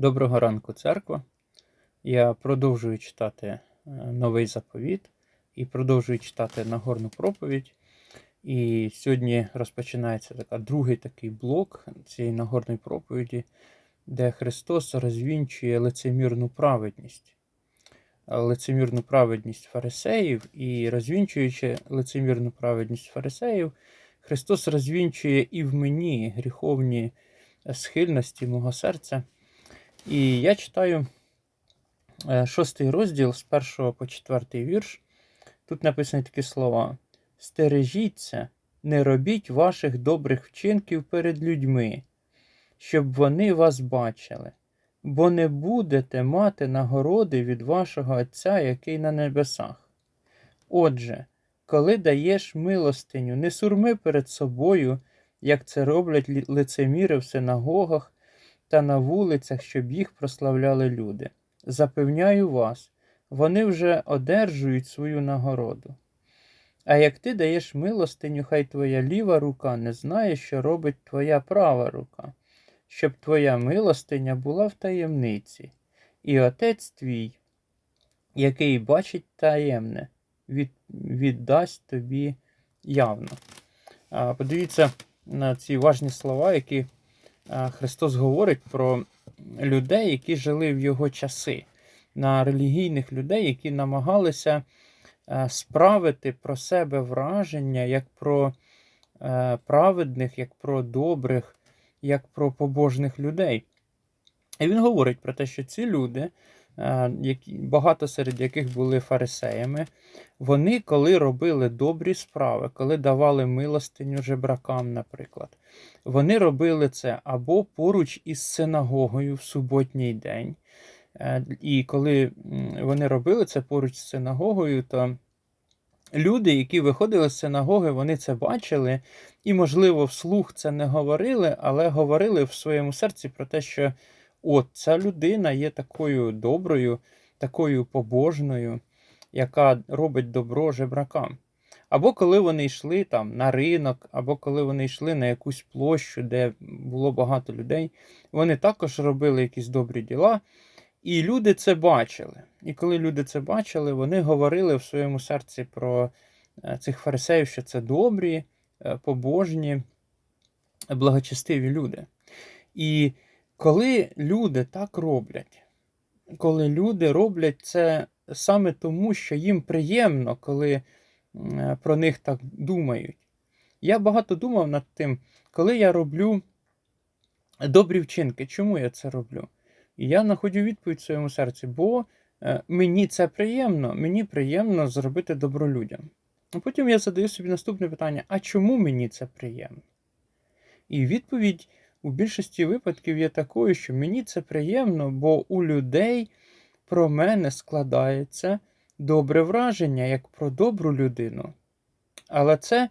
Доброго ранку, церква. Я продовжую читати е, новий заповіт і продовжую читати Нагорну проповідь. І сьогодні розпочинається така, другий такий блок цієї Нагорної проповіді, де Христос розвінчує лицемірну праведність. Лицемірну праведність фарисеїв, і розвінчуючи лицемірну праведність фарисеїв, Христос розвінчує і в мені гріховні схильності мого серця. І я читаю е, шостий розділ з першого по четвертий вірш. Тут написані такі слова: Стережіться, не робіть ваших добрих вчинків перед людьми, щоб вони вас бачили, бо не будете мати нагороди від вашого Отця, який на небесах. Отже, коли даєш милостиню, не сурми перед собою, як це роблять лицеміри в синагогах та на вулицях, щоб їх прославляли люди. Запевняю вас, вони вже одержують свою нагороду. А як ти даєш милостиню, хай твоя ліва рука не знає, що робить твоя права рука, щоб твоя милостиня була в таємниці, і отець твій, який бачить таємне, від, віддасть тобі явно. А, Подивіться на ці важні слова, які Христос говорить про людей, які жили в його часи, на релігійних людей, які намагалися е, справити про себе враження як про е, праведних, як про добрих, як про побожних людей. І він говорить про те, що ці люди, е, які, багато серед яких були фарисеями, вони, коли робили добрі справи, коли давали милостиню жебракам, наприклад, вони робили це або поруч із синагогою в суботній день. Е, І коли вони робили це поруч з синагогою, то люди, які виходили з синагоги, вони це бачили, і, можливо, вслух це не говорили, але говорили в своєму серці про те, що от ця людина є такою доброю, такою побожною, яка робить добро жебракам. Або коли вони йшли там на ринок, або коли вони йшли на якусь площу, де було багато людей, вони також робили якісь добрі діла, і люди це бачили. І коли люди це бачили, вони говорили в своєму серці про е, цих фарисеїв, що це добрі, е, побожні, благочестиві люди. І коли люди так роблять, коли люди роблять це саме тому, що їм приємно, коли про них так думають. Я багато думав над тим, коли я роблю добрі вчинки, чому я це роблю? І я знаходжу відповідь в своєму серці, бо е, мені це приємно, мені приємно зробити добро людям. А потім я задаю собі наступне питання: а чому мені це приємно? І відповідь у більшості випадків є такою, що мені це приємно, бо у людей про мене складається добре враження як про добру людину. Але це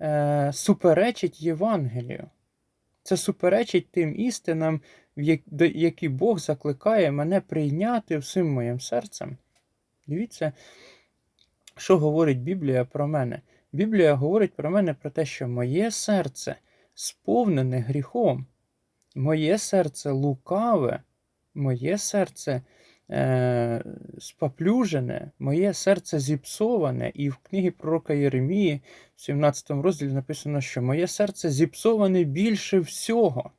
е, суперечить Євангелію. Це суперечить тим істинам, які Бог закликає мене прийняти всім моїм серцем. Дивіться, що говорить Біблія про мене. Біблія говорить про мене про те, що моє серце сповнене гріхом, моє серце лукаве, моє серце е, споплюжене, моє серце зіпсоване. І в книгі пророка Єремії, в 17 розділі написано, що моє серце зіпсоване більше всього.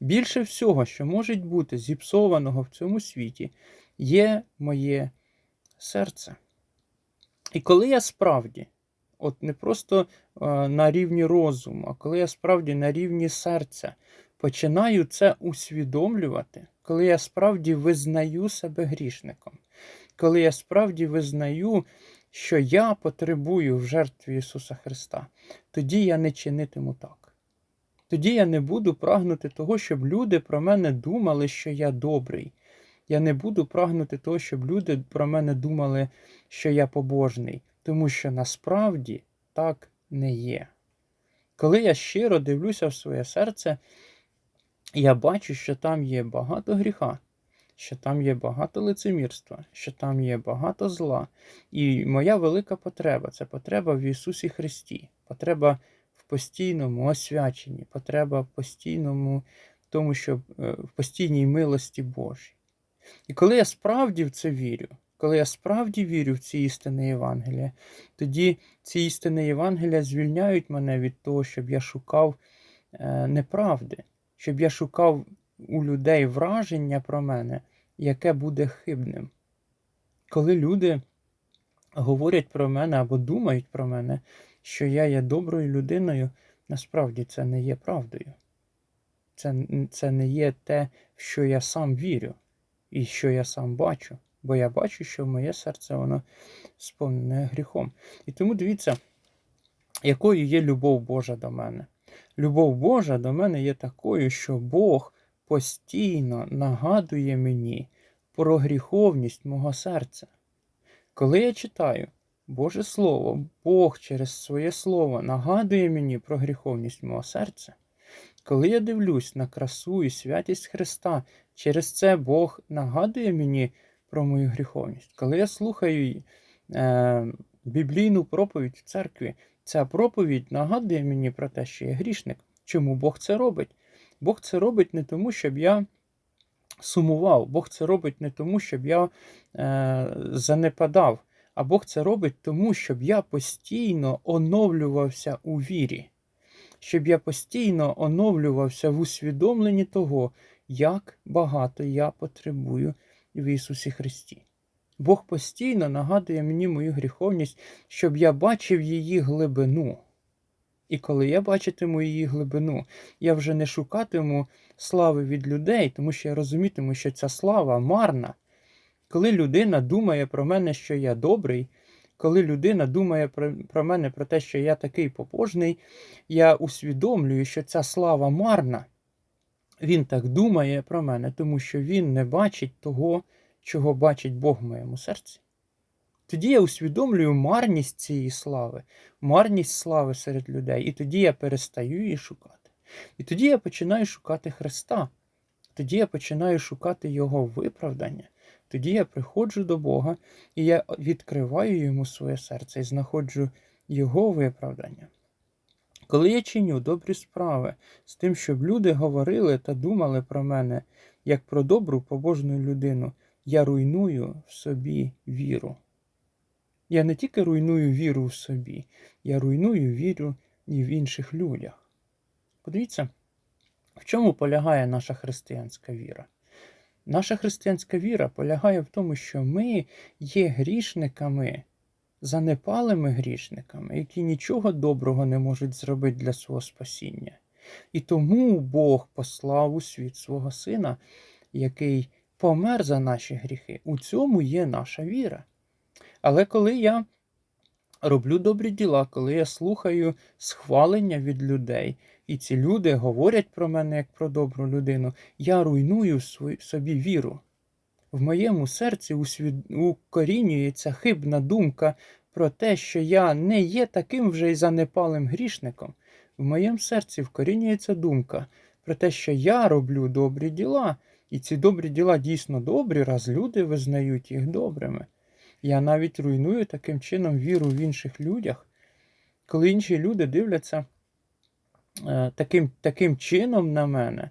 Більше всього, що може бути зіпсованого в цьому світі, є моє серце. І коли я справді, от не просто е, на рівні розуму, а коли я справді на рівні серця починаю це усвідомлювати, коли я справді визнаю себе грішником, коли я справді визнаю, що я потребую в жертві Ісуса Христа, тоді я не чинитиму так. Тоді я не буду прагнути того, щоб люди про мене думали, що я добрий. Я не буду прагнути того, щоб люди про мене думали, що я побожний, тому що насправді так не є. Коли я щиро дивлюся в своє серце, я бачу, що там є багато гріха, що там є багато лицемірства, що там є багато зла. І моя велика потреба це потреба в Ісусі Христі, потреба в постійному освяченні, потреба в постійному тому, що е, в постійній милості Божій. І коли я справді в це вірю, коли я справді вірю в ці істини Євангелія, тоді ці істини Євангелія звільняють мене від того, щоб я шукав е, неправди, щоб я шукав у людей враження про мене, яке буде хибним. Коли люди говорять про мене або думають про мене, що я є доброю людиною, насправді це не є правдою. Це, це не є те, в що я сам вірю і що я сам бачу. Бо я бачу, що моє серце воно сповнене гріхом. І тому дивіться, якою є любов Божа до мене. Любов Божа до мене є такою, що Бог постійно нагадує мені про гріховність мого серця. Коли я читаю Боже Слово, Бог через своє Слово нагадує мені про гріховність мого серця. Коли я дивлюсь на красу і святість Христа, через це Бог нагадує мені про мою гріховність. Коли я слухаю е, біблійну проповідь в церкві, ця проповідь нагадує мені про те, що я грішник. Чому Бог це робить? Бог це робить не тому, щоб я сумував, Бог це робить не тому, щоб я е, занепадав, а Бог це робить тому, щоб я постійно оновлювався у вірі, щоб я постійно оновлювався в усвідомленні того, як багато я потребую в Ісусі Христі. Бог постійно нагадує мені мою гріховність, щоб я бачив її глибину. І коли я бачитиму її глибину, я вже не шукатиму слави від людей, тому що я розумітиму, що ця слава марна. Коли людина думає про мене, що я добрий, коли людина думає про, мене про те, що я такий побожний, я усвідомлюю, що ця слава марна. Він так думає про мене, тому що він не бачить того, чого бачить Бог в моєму серці. Тоді я усвідомлюю марність цієї слави, марність слави серед людей, і тоді я перестаю її шукати. І тоді я починаю шукати Христа, тоді я починаю шукати Його виправдання, тоді я приходжу до Бога і я відкриваю йому своє серце і знаходжу Його виправдання. Коли я чиню добрі справи з тим, щоб люди говорили та думали про мене як про добру побожну людину, я руйную в собі віру. Я не тільки руйную віру в собі, я руйную віру і в інших людях. Подивіться, в чому полягає наша християнська віра? Наша християнська віра полягає в тому, що ми є грішниками, занепалими грішниками, які нічого доброго не можуть зробити для свого спасіння. І тому Бог послав у світ свого Сина, який помер за наші гріхи. У цьому є наша віра. Але коли я роблю добрі діла, коли я слухаю схвалення від людей, і ці люди говорять про мене як про добру людину, я руйную собі віру. В моєму серці укорінюється хибна думка про те, що я не є таким вже й занепалим грішником. В моєму серці вкорінюється думка про те, що я роблю добрі діла, і ці добрі діла дійсно добрі, раз люди визнають їх добрими. Я навіть руйную таким чином віру в інших людях, коли інші люди дивляться е, таким таким чином на мене,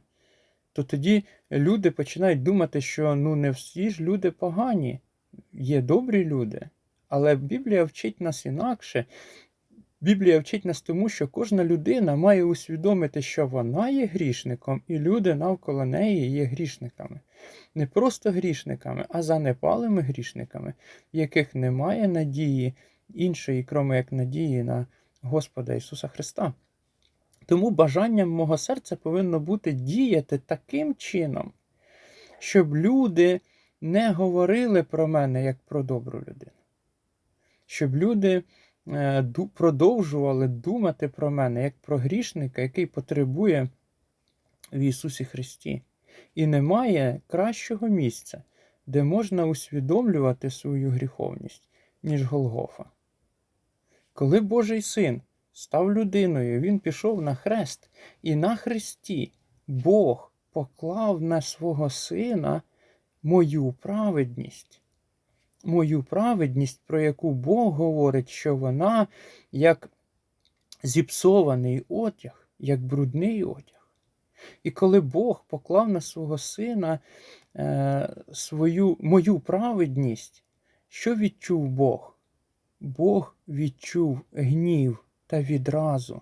то тоді люди починають думати, що ну не всі ж люди погані, є добрі люди. Але Біблія вчить нас інакше. Біблія вчить нас тому, що кожна людина має усвідомити, що вона є грішником, і люди навколо неї є грішниками. Не просто грішниками, а занепалими грішниками, в яких немає надії іншої, кроме як надії на Господа Ісуса Христа. Тому бажанням мого серця повинно бути діяти таким чином, щоб люди не говорили про мене як про добру людину. Щоб люди продовжували думати про мене як про грішника, який потребує в Ісусі Христі. І немає кращого місця, де можна усвідомлювати свою гріховність, ніж Голгофа. Коли Божий син став людиною, Він пішов на хрест, і на хресті Бог поклав на свого сина мою праведність мою праведність, про яку Бог говорить, що вона як зіпсований одяг, як брудний одяг. І коли Бог поклав на свого сина е, свою, мою праведність, що відчув Бог? Бог відчув гнів та відразу.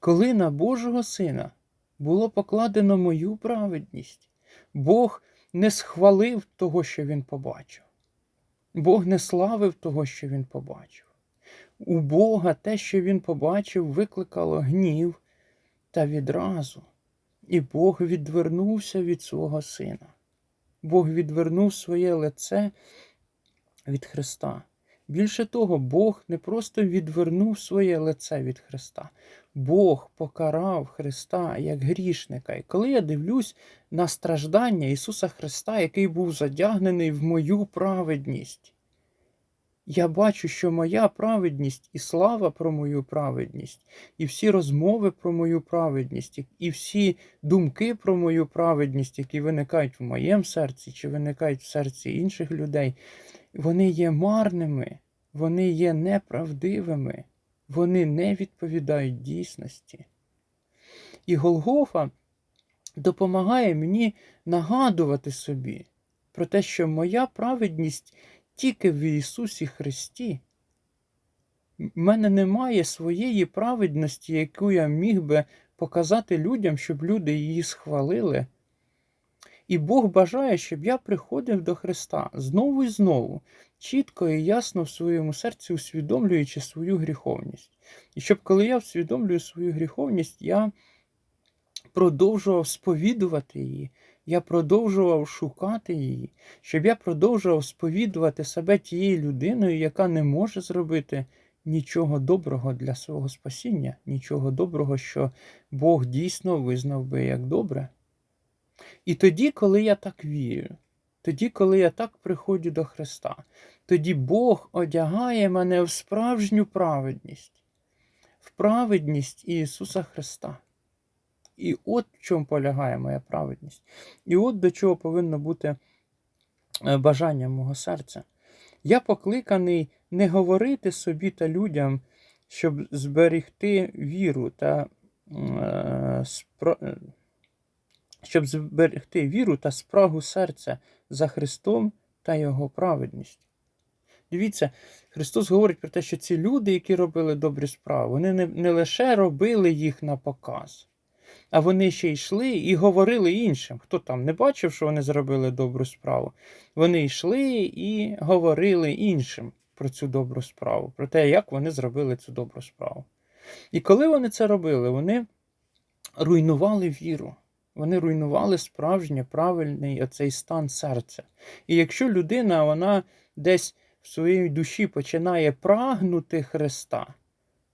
Коли на Божого Сина було покладено мою праведність, Бог не схвалив того, що він побачив. Бог не славив того, що він побачив. У Бога те, що він побачив, викликало гнів та відразу. І Бог відвернувся від свого сина. Бог відвернув своє лице від Христа. Більше того, Бог не просто відвернув своє лице від Христа, Бог покарав Христа як грішника. І коли я дивлюсь на страждання Ісуса Христа, який був задягнений в мою праведність, я бачу, що моя праведність і слава про мою праведність, і всі розмови про мою праведність, і всі думки про мою праведність, які виникають в моєму серці чи виникають в серці інших людей, вони є марними, вони є неправдивими, вони не відповідають дійсності. І Голгофа допомагає мені нагадувати собі про те, що моя праведність тільки в Ісусі Христі. В мене немає своєї праведності, яку я міг би показати людям, щоб люди її схвалили. І Бог бажає, щоб я приходив до Христа знову і знову, чітко і ясно в своєму серці усвідомлюючи свою гріховність. І щоб коли я усвідомлюю свою гріховність, я продовжував сповідувати її, я продовжував шукати її, щоб я продовжував сповідувати себе тією людиною, яка не може зробити нічого доброго для свого спасіння, нічого доброго, що Бог дійсно визнав би як добре. І тоді, коли я так вірю, тоді, коли я так приходжу до Христа, тоді Бог одягає мене в справжню праведність, в праведність Ісуса Христа. І от в чому полягає моя праведність. І от до чого повинно бути е, бажання мого серця. Я покликаний не говорити собі та людям, щоб зберегти віру та е, спро... Щоб зберегти віру та спрагу серця за Христом та Його праведність. Дивіться, Христос говорить про те, що ці люди, які робили добрі справи, вони не, не лише робили їх на показ, а вони ще йшли і говорили іншим. Хто там не бачив, що вони зробили добру справу? Вони йшли і говорили іншим про цю добру справу, про те, як вони зробили цю добру справу. І коли вони це робили, вони руйнували віру. Вони руйнували справжній правильний оцей стан серця. І якщо людина вона десь в своїй душі починає прагнути Христа,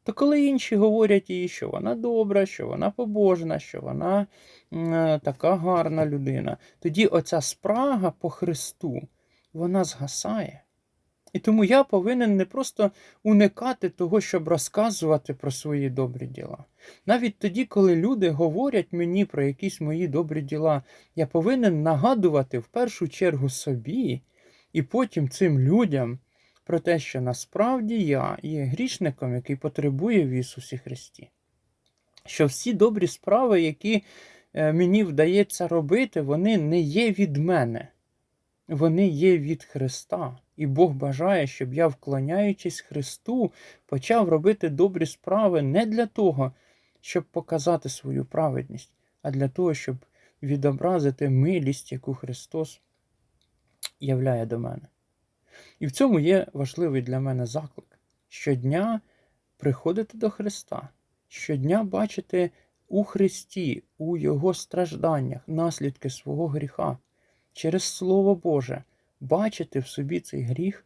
то коли інші говорять їй, що вона добра, що вона побожна, що вона е, така гарна людина, тоді оця спрага по Христу вона згасає. І тому я повинен не просто уникати того, щоб розказувати про свої добрі діла. Навіть тоді, коли люди говорять мені про якісь мої добрі діла, я повинен нагадувати в першу чергу собі і потім цим людям про те, що насправді я є грішником, який потребує в Ісусі Христі. Що всі добрі справи, які е, мені вдається робити, вони не є від мене, вони є від Христа. І Бог бажає, щоб я, вклоняючись Христу, почав робити добрі справи не для того, щоб показати свою праведність, а для того, щоб відобразити милість, яку Христос являє до мене. І в цьому є важливий для мене заклик щодня приходити до Христа, щодня бачити у Христі, у Його стражданнях наслідки свого гріха, через Слово Боже, бачити в собі цей гріх,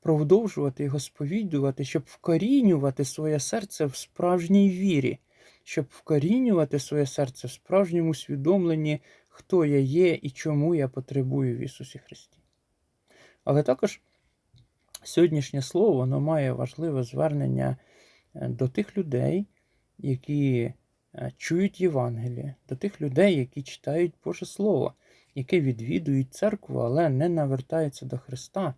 продовжувати його сповідувати, щоб вкорінювати своє серце в справжній вірі, щоб вкорінювати своє серце в справжньому усвідомленні, хто я є і чому я потребую в Ісусі Христі. Але також сьогоднішнє слово воно має важливе звернення е, до тих людей, які е, чують Євангеліє, до тих людей, які читають Боже Слово, які відвідують церкву, але не навертаються до Христа.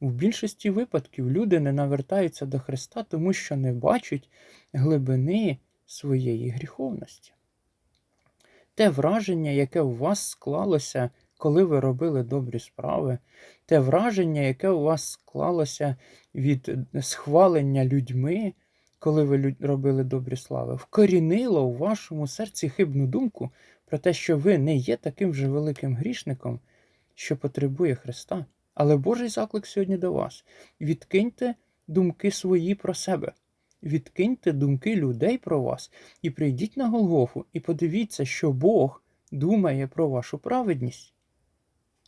У більшості випадків люди не навертаються до Христа, тому що не бачать глибини своєї гріховності. те враження, яке у вас склалося, коли ви робили добрі справи, те враження, яке у вас склалося від схвалення людьми, коли ви робили добрі слави, вкорінило у вашому серці хибну думку про те, що ви не є таким же великим грішником, що потребує Христа. Але Божий заклик сьогодні до вас. Відкиньте думки свої про себе, відкиньте думки людей про вас і прийдіть на Голгофу і подивіться, що Бог думає про вашу праведність.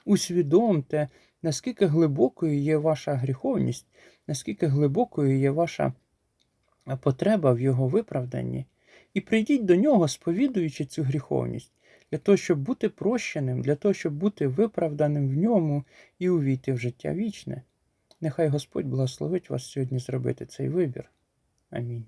Усвідомте, наскільки глибокою є ваша гріховність, наскільки глибокою є ваша потреба в його виправданні, і прийдіть до нього, сповідуючи цю гріховність, для того, щоб бути прощеним, для того, щоб бути виправданим в ньому і увійти в життя вічне. Нехай Господь благословить вас сьогодні зробити цей вибір. Амінь.